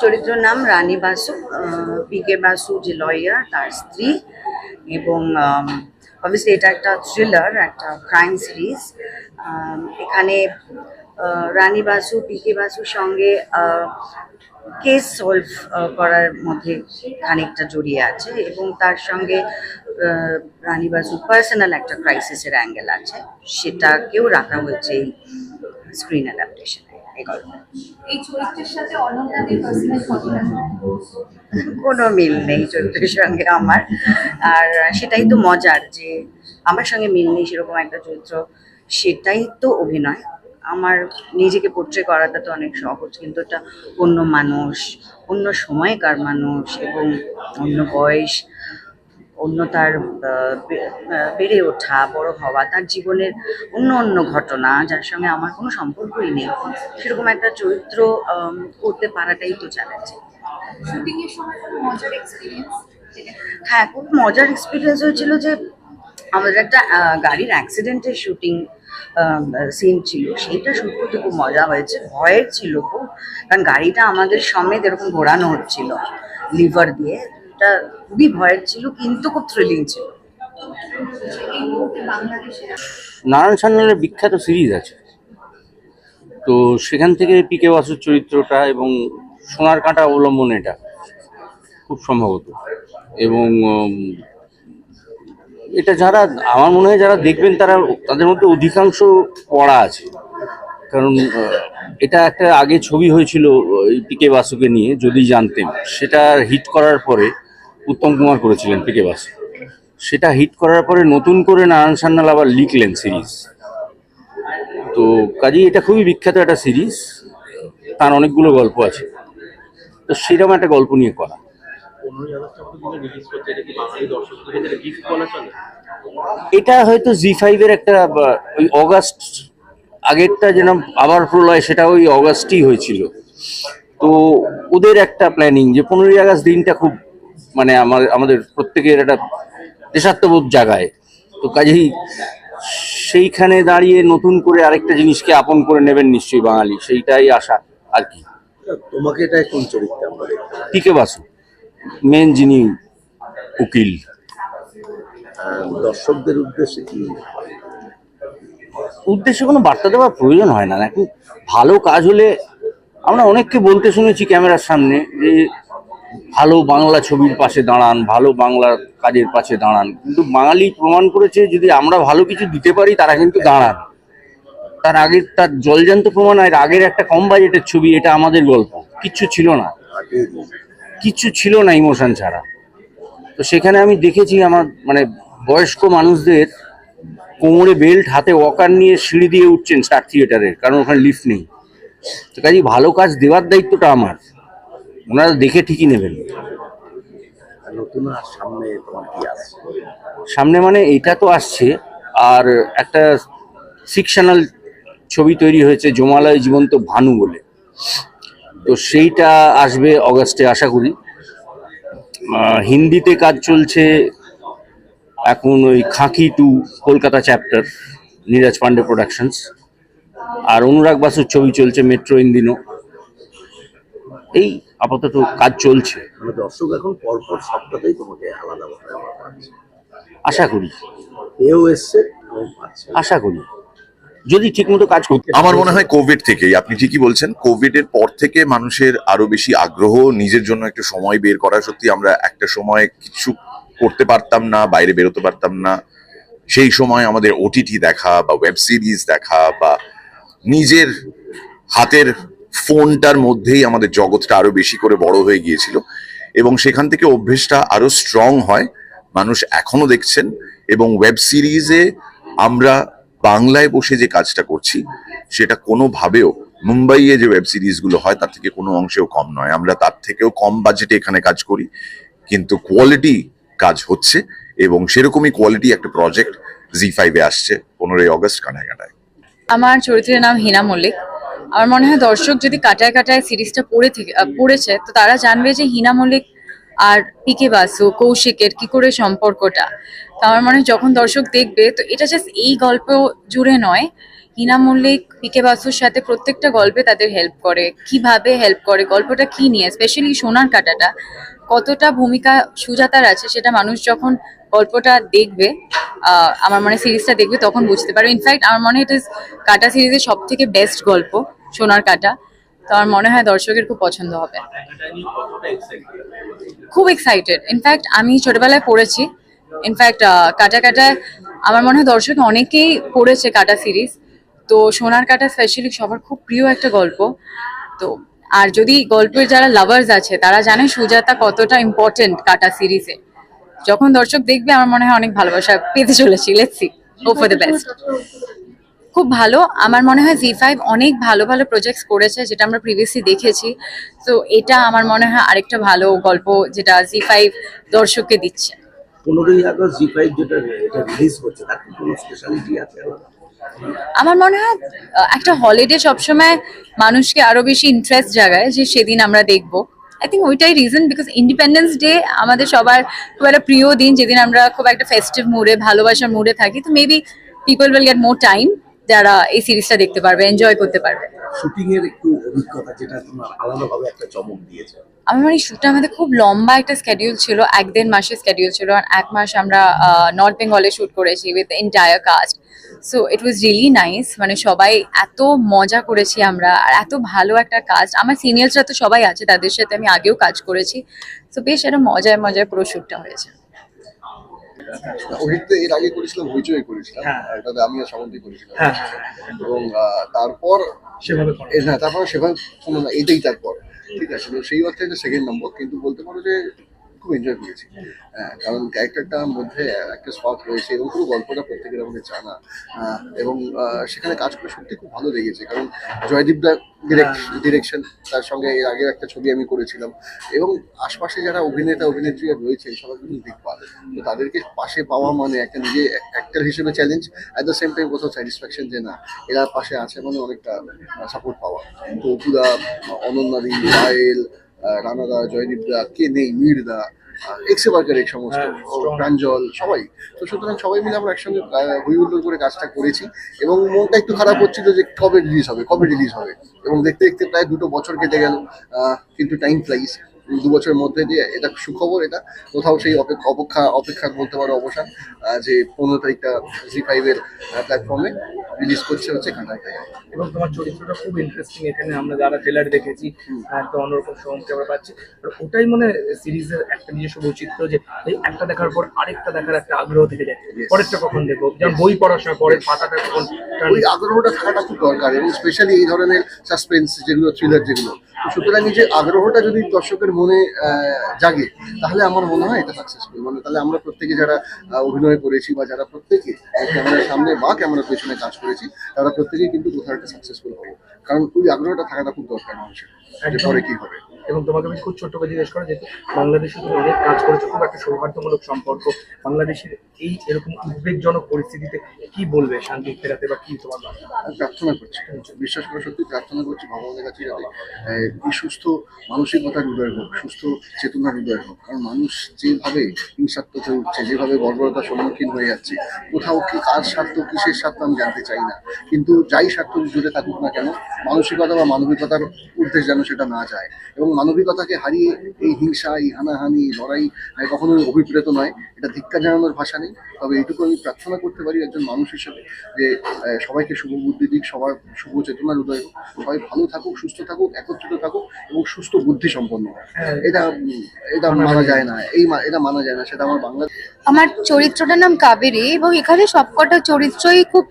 চরিত্র নাম Rani Basu P K Basu যে লয়ার তার স্ত্রী এবং অবভিয়াসলি এটা একটা থ্রিলার একটা ক্রাইম সিরিজ এখানে রানী বাসু, পি কে বাসুর সঙ্গে কেস সলভ করার মধ্যে খানিকটা জড়িয়ে আছে এবং তার সঙ্গে রানী বাসুর পার্সোনাল একটা ক্রাইসিসের অ্যাঙ্গেল আছে। সেটাকেও রাখা হয়েছে এই স্ক্রিন অ্যাডাপ্টেশনে কোনো মিল নেই চরিত্রের সঙ্গে আমার। আর সেটাই তো মজার যে আমার সঙ্গে মিল নেই সেরকম একটা চরিত্র, সেটাই তো অভিনয়। আমার নিজেকে পোট্রে করাটা তো অনেক সহজ, কিন্তু এটা অন্য মানুষ, অন্য সময়কার মানুষ এবং অন্য বয়স অন্য তার বেড়ে ওঠা বড় হওয়া তার জীবনের অন্য অন্য ঘটনা যার সঙ্গে আমার কোনো সম্পর্কই নেই। সেরকম একটা চরিত্র করতে পারাটাই তো চ্যালেঞ্জ হ্যাঁ খুব মজার এক্সপিরিয়েন্স হয়েছিল যে আমাদের একটা গাড়ির অ্যাক্সিডেন্টের শুটিং সিন ছিল। সেইটা শুট করতে খুব মজা হয়েছে। ভয়ের ছিল খুব। কারণ গাড়িটা আমাদের সমেত এরকম ঘোরানো হচ্ছিল লিভার দিয়ে। এটা খুবই ভয়ের ছিল, কিন্তু খুব থ্রিলিং ছিল। নারায়ণ সান্যালের বিখ্যাত সিরিজ আছে। তো সেখান থেকে পিকে বাসুর চরিত্রটা এবং সোনার কাঁটা অবলম্বন এটা খুব সম্ভবত। এবং এটা যারা, আমার মনে হয় যারা দেখবেন তারা তাদের মধ্যে অধিকাংশ পড়া আছে। কারণ এটা একটা আগে ছবি হয়েছিল পিকে বাসুকে নিয়ে, যদি জানতেন। সেটা হিট করার পরে উত্তম কুমার করেছিলেন পিকে বাসু। সেটা হিট করার পরে নতুন করে নারায়ণ সান্যাল আবার লিখলেন সিরিজ। তো কাজেই এটা খুবই বিখ্যাত একটা সিরিজ। তার অনেকগুলো গল্প আছে। তো সেরকম একটা গল্প নিয়ে করা। এটা হয়তো জি ফাইভের একটা ওই অগাস্ট আগেরটা যেরকম আবার প্রলয়, সেটা ওই অগাস্টই হয়েছিল। তো ওদের একটা প্ল্যানিং যে পনেরোই আগস্ট দিনটা খুব মানে আমার আমাদের প্রত্যেকের একটা দেশাত্মবোধ জাগায়। তো কাজেই সেইখানে দাঁড়িয়ে নতুন করে আরেকটা জিনিসকে আপন করে নেবেন নিশ্চয়ই বাঙালি সেইটাই আশা আর কি। তোমাকে এটাই কোন চরিত্র টিকে বাসু মেন যিনি উকিল। দর্শকদের উদ্দেশ্যে কি উদ্দেশ্যে কোনো বার্তা দেওয়ার প্রয়োজন হয় না। এখন ভালো কাজ হলে আমরা অনেককে বলতে শুনেছি ক্যামেরার সামনে যে ভালো বাংলা ছবির পাশে দাঁড়ান, ভালো বাংলা কাজের পাশে দাঁড়ান। কিন্তু বাঙালি প্রমাণ করেছে, যদি আমরা ভালো কিছু দিতে পারি, তারা কিন্তু দাঁড়ান। তার আগের, তার জলজান্ত প্রমাণ আর আগের একটা কম বাজেটের ছবি, এটা আমাদের গল্প। কিচ্ছু ছিল না। কিচ্ছু ছিল না ইমোশন ছাড়া। তো সেখানে আমি দেখেছি আমার মানে বয়স্ক মানুষদের কোমরে বেল্ট, হাতে ওয়াকার নিয়ে সিঁড়ি দিয়ে উঠছেন স্টার থিয়েটারের, কারণ ওখানে লিফট নেই। তো কাজে ভালো কাজ দেওয়ার দায়িত্বটা আমার। ওনারা দেখে ঠিকই নেবেন। নতুন আর সামনে তোমার কি আছে? সামনে মানে এটা তো আসছে আর একটা ফিকশনাল ছবি তৈরি হয়েছে জমালয় জীবন্ত ভানু বলে। তো সেইটা আসবে অগাস্টে আশা করি। হিন্দিতে কাজ চলছে এখন ওই Khaki two Kolkata chapter Neeraj Pandey productions. আর অনুরাগ বাসুর ছবি চলছে মেট্রো ইন্দিনো। এই আপাতত কাজ চলছে। মানে দর্শক এখন পরপর সপ্তাহতেই তোমাকে আলাদা আশা করি। পেয়েও এসছে আশা করি। যদি ঠিকমতো কাজ করতে আমার মনে হয় কোভিড থেকেই আপনি ঠিকই বলছেন কোভিড এর পর থেকে মানুষের আরও বেশি আগ্রহ নিজের জন্য একটু সময় বের করা। সত্যি আমরা একটা সময় কিছু করতে পারতাম না বাইরে বেরোতে পারতাম না। সেই সময় আমাদের ওটিটি দেখা বা ওয়েব সিরিজ দেখা বা নিজের হাতের ফোনটার মধ্যেই আমাদের জগৎটা আরও বেশি করে বড় হয়ে গিয়েছিল এবং সেখান থেকে অভ্যেসটা আরও স্ট্রং হয়। মানুষ এখনও দেখছেন এবং ওয়েব সিরিজে আমরা বাংলায় বসে যে কাজটা করছি, সেটা কোনোভাবেও মুম্বাইয়ে যে ওয়েব সিরিজগুলো হয়, তার থেকে কোনো অংশেও কম নয়। আমরা তার থেকেও কম বাজেটে এখানে কাজ করি, কিন্তু কোয়ালিটি কাজ হচ্ছে এবং সেরকমই কোয়ালিটি একটা প্রজেক্ট জি ফাইভে আসছে, পনেরোই অগস্ট কানায়। আমার চরিত্রের নাম হিনা মল্লিক। আমার মনে হয় দর্শক যদি কাটায় কাটায় সিরিজটা পড়ে থেকে পড়েছে, তো তারা জানবে যে হিনা মল্লিক আর পিকে বাসু, কৌশিকের কি করে সম্পর্কটা। তো আমার মনে হয় যখন দর্শক দেখবে, তো এটা জাস্ট এই গল্প জুড়ে নয়। হিনা মল্লিক, পিকে বাসুর সাথে প্রত্যেকটা গল্পে তাদের হেল্প করে। কীভাবে হেল্প করে, গল্পটা কি নিয়ে স্পেশালি সোনার কাটাটা। কতটা ভূমিকা সুজাতার আছে সেটা মানুষ যখন গল্পটা দেখবে আমার মনে সিরিজটা দেখবে তখন বুঝতে পারবে। ইনফ্যাক্ট আমার মনে হয় ইট ইস কাটা সিরিজের সব থেকে বেস্ট গল্প। সোনার কাটা। তো আমার মনে হয় দর্শকের খুব পছন্দ হবে। খুব এক্সাইটেড ইনফ্যাক্ট আমি ছোটবেলায় পড়েছি। ইনফ্যাক্ট কাটা কাটায় আমার মনে হয় দর্শক অনেকেই পড়েছে কাটা সিরিজ তো সোনার কাটা স্পেশালি সবার খুব প্রিয় একটা গল্প। তো আর যদি গল্পের যারা লাভার্স আছে, তারা জানে সুজাতা কতটা ইম্পর্টেন্ট কাটা সিরিজে যখন দর্শক দেখবে, আমার মনে হয় অনেক ভালোবাসা পেতে চলেছি। Let's hope for the best খুব ভালো। আমার মনে হয় জি ফাইভ অনেক ভালো ভালো প্রজেক্টস করেছে যেটা আমরা প্রিভিয়াসলি দেখেছি। তো এটা আমার মনে হয় আরেকটা ভালো গল্প যেটা জি ফাইভ দর্শককে দিচ্ছে। পনেরোই আগস্ট জি ফাইভ যেটা এটা রিলিজ হচ্ছে তার কোনো স্পেশালিটি আছে আলাদা? আমার মনে হয় একটা হলিডে সবসময় মানুষকে আরও বেশি ইন্টারেস্ট জাগায় যে সেদিন আমরা দেখব। আই থিঙ্ক ওইটাই রিজন বিকজ ইন্ডিপেন্ডেন্স ডে আমাদের সবার খুব একটা প্রিয় দিন যেদিন আমরা খুব একটা ফেস্টিভ মুডে ভালোবাসার মুডে থাকি। তো maybe people will get more time যারা এই সিরিজটা দেখতে পারবে এনজয় করতে পারবে। শুটিং এর একটু অভিজ্ঞতা যেটা তোমার আলাদাভাবে একটা চমক দিয়েছে। আমার মানে শ্যুটটা আমাদের খুব লম্বা একটা স্কেডিউল ছিল এক দেড় মাসের স্কেডিউল ছিল আর এক মাস আমরা নর্থ বেঙ্গলে শ্যুট করেছি with entire cast so it was really nice মানে সবাই এত মজা করেছি আমরা আর এত ভালো একটা কাস্ট আমার সিনিয়র্সরা তো সবাই আছে তাদের সাথে আমি আগেও কাজ করেছি। সো বেশ একটা মজায় মজায় পুরো শ্যুটটা হয়েছে। অভিজ্ঞ এর আগে করেছিলাম হইচই করেছিলাম। হ্যাঁ। এটাতে আমিও সামন্তি করেছিলাম। হ্যাঁ এবং আহ, তারপর সেভাবে হ্যাঁ তারপর সেভাবে শোনো না এটাই তারপর। ঠিক আছে তো সেই অর্থে এটা সেকেন্ড নম্বর কিন্তু বলতে পারো যে খুব এনজয় করেছি। হ্যাঁ কারণ ক্যারেক্টারটার মধ্যে একটা স্পট রয়েছে এবং পুরো গল্পটা প্রত্যেকের আমাদের জানা। এবং সেখানে কাজ করে সত্যি খুব ভালো লেগেছে। কারণ জয়দীপ দা ডিরেকশন তার সঙ্গে এর আগে একটা ছবি আমি করেছিলাম। এবং আশপাশে যারা অভিনেতা অভিনেত্রীরা রয়েছে সবাই কিন্তু দিকপাল তো তাদেরকে পাশে পাওয়া মানে একটা নিজে অ্যাক্টার হিসেবে challenge at the same time কোথাও স্যাটিসফ্যাকশন যে না এরা পাশে আছে মানে অনেকটা সাপোর্ট পাওয়া। তো অপুদা অনন্যাদি পায়েল আহ, রানাদা জয়দীপদা কে নেই মীরদা এক্সে বার্কার এক সমস্ত হ্যাঁ, প্রাঞ্জল সবাই। তো সুতরাং সবাই মিলে আমরা একসঙ্গে হই হুল্লোড় করে কাজটা করেছি এবং মনটা একটু খারাপ হচ্ছিল যে কবে রিলিজ হবে কবে রিলিজ হবে। এবং দেখতে দেখতে প্রায় দুটো বছর কেটে গেল কিন্তু টাইম ফ্লাইস দু বছরের মধ্যে দিয়ে এটা সুখবর এটা। কোথাও সেই অপেক্ষা অপেক্ষা অপেক্ষা বলতে পারো অবসান যে পনেরো তারিখটা জি ফাইভের প্ল্যাটফর্মে রিলিজ করছে হচ্ছে এবং তোমার চরিত্রটা খুব ইন্টারেস্টিং এখানে আমরা যারা ট্রেলার দেখেছি একটা অন্যরকম সোমকে আমরা পাচ্ছি। আর ওটাই মনে সিরিজের একটা নিজস্ব বৈচিত্র্য যে এই একটা দেখার পর আরেকটা দেখার একটা আগ্রহ থেকে যায়। পরেরটা কখন দেখব? যেমন বই পড়ার সময় পরের পাতাটা কখন ওই আগ্রহটা থাকাটা খুব দরকার এবং স্পেশালি এই ধরনের সাসপেন্স যেগুলো থ্রিলার যেগুলো। সুতরাং এই যে আগ্রহটা যদি দর্শকের মনে জাগে, তাহলে আমার মনে হয় এটা সাকসেসফুল মানে তাহলে আমরা প্রত্যেকে যারা অভিনয় করেছি বা যারা প্রত্যেকে ক্যামেরার সামনে বা ক্যামেরার পেছনে কাজ করেছি, তারা প্রত্যেকেই কিন্তু কোথাও একটা সাকসেসফুল হব। কারণ ওই আগ্রহটা থাকাটা খুব দরকার মানুষের, যে পরে কি হবে। এবং তোমাকে আমি খুব ছোট্ট করে জিজ্ঞেস করা যেহেতু বাংলাদেশে তুমি অনেক কাজ করেছ, খুব একটা সৌহার্দ্যমূলক সম্পর্ক। বাংলাদেশের এই এরকম উদ্বেগজনক পরিস্থিতিতে কি বলবে শান্তি ফেরাতে বা কি তোমার প্রার্থনা করছি বিশ্বাস করে সত্যি প্রার্থনা করছি, ভগবানের কাছে যাতে এই সুস্থ মানসিকতার হৃদয় হোক, সুস্থ চেতনার হৃদয় হোক। কারণ মানুষ যেভাবে হিংসাত্মক হয়ে উঠছে, যেভাবে বর্বরতার সম্মুখীন হয়ে যাচ্ছে, কোথাও কি কার স্বার্থ, কিসের স্বার্থ আমি জানতে চাই না। কিন্তু যাই স্বার্থ জুড়ে থাকুক না কেন, মানসিকতা বা মানবিকতার ঊর্ধ্বে যেন সেটা না যায়। এবং মানবিকতাকে হারিয়ে এই হিংসা এই হানাহানি লড়াই কখনোই অভিপ্রেত নয়। এটা ধিক্কা জানানোর ভাষা নেই। তবে এইটুকু আমি প্রার্থনা করতে পারি একজন মানুষ হিসেবে যে সবাইকে শুভ বুদ্ধি দিক সবার শুভ চেতনার হৃদয় হোক। সবাই ভালো থাকুক সুস্থ থাকুক একত্রিত থাকুক এবং সুস্থ বুদ্ধি সম্পন্ন হোক। এটা এটা মানা যায় না। এই এটা মানা যায় না। সেটা আমার বাংলা আমার চরিত্রটার নাম কাবেরী এবং এখানে সবকটা চরিত্রই খুব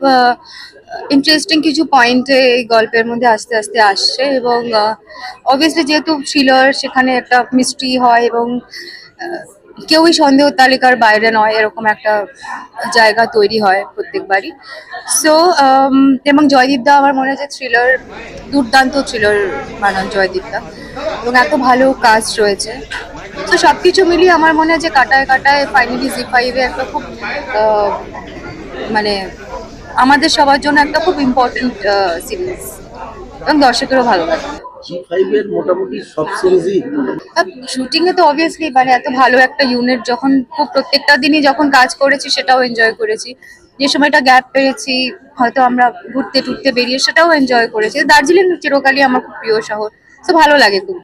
ইন্টারেস্টিং কিছু পয়েন্টে এই গল্পের মধ্যে আস্তে আস্তে আসছে এবং অবভিয়াসলি যেহেতু থ্রিলার সেখানে একটা মিস্ট্রি হয় এবং কেউই সন্দেহ তালিকার বাইরে নয়, এরকম একটা জায়গা তৈরি হয় প্রত্যেকবারই। সো এবং জয়দীপ দা আমার মনে হয় যে থ্রিলার দুর্দান্ত থ্রিলার বানান জয়দীপ দা। এবং এত ভালো কাজ রয়েছে। তো সব কিছু মিলিয়ে আমার মনে হয় যে কাটায় কাটায় ফাইনালি জি ফাইভে একটা খুব মানে আমাদের সবার জন্য একটা খুব ইম্পর্টেন্ট সিরিজ এবং দর্শকেরও ভালো লাগে। শুটিং এ তো মানে এত ভালো একটা ইউনিট যখন খুব প্রত্যেকটা দিনই যখন কাজ করেছি সেটাও এনজয় করেছি। যে সময়টা গ্যাপ পেয়েছি, হয়তো আমরা ঘুরতে টুরতে বেরিয়ে সেটাও এনজয় করেছি। দার্জিলিং, চিরকালই আমার খুব প্রিয় শহর। তো ভালো লাগে খুব।